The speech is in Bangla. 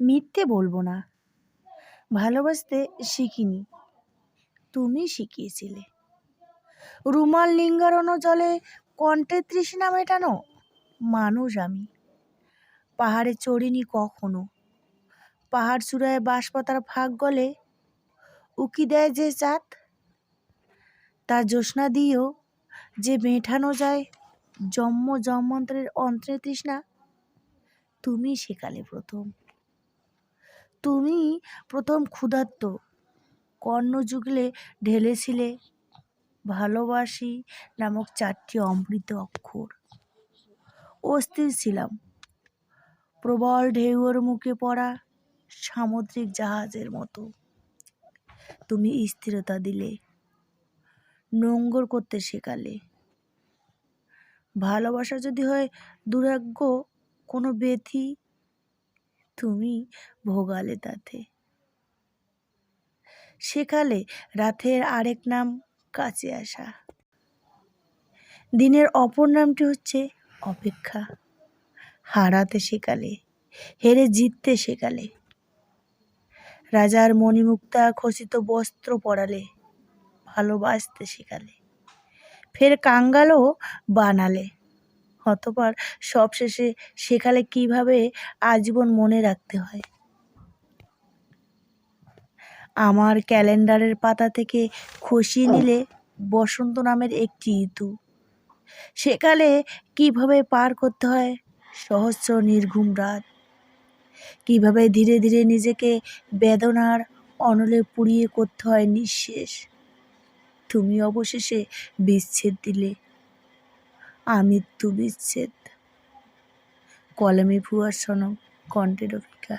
মিথ্যে বলব না। ভালোবাসতে শিখিনি। তুমি শিখিয়েছিলে। রুমাল লিঙ্গারনো জলে কণ্ঠে তৃষ্ণা মেটানো মানুষ আমি। পাহাড়ে চড়িনি কখনো। পাহাড় চূড়ায় বাঁশপাতার ফাঁক গলে উকি দেয় যে চাঁদ। তা জ্যোৎস্না দিয়েও যে মেটানো যায় জন্ম জন্মান্তরের অন্তরে তৃষ্ণা, তুমি শেখালে প্রথম। তুমি প্রথম ক্ষুধার্ত। কর্ণ যুগলে ঢেলেছিলে ভালোবাসি নামক চারটি অমৃত অক্ষর। অস্থির ছিলাম। প্রবল ঢেউয়ের মুখে পড়া সামুদ্রিক জাহাজের মতো। তুমি স্থিরতা দিলে, নোঙ্গর করতে শেখালে। ভালোবাসা যদি হয় দুরাগ্য, কোনো ব্যথি তুমি ভোগালে তাতে। শেখালে রাতের আরেক নাম কাছে আসা। দিনের অপর নামটি হচ্ছে অপেক্ষা। হারাতে শেখালে হেরে জিততে শেখালে রাজার মণিমুক্তা খচিত বস্ত্র পরালে, ভালোবাসতে শেখালে ফের কাঙ্গালও বানালে। অতপর সবশেষে শেখালে কীভাবে আজীবন মনে রাখতে হয়? আমার ক্যালেন্ডারের পাতা থেকে খসিয়ে নিলে বসন্ত নামের একটি ঋতু। সেকালে কীভাবে পার করতে হয়? সহস্র নির্ঘুম রাত। কীভাবে ধীরে ধীরে নিজেকে বেদনার অনলে পুড়িয়ে করতে হয় নিঃশেষ? তুমি অবশেষে বিচ্ছেদ দিলে। আমৃত্যু বিচ্ছেদ। কলমে ফুয়ার সনম কণ্ঠের অভিজ্ঞা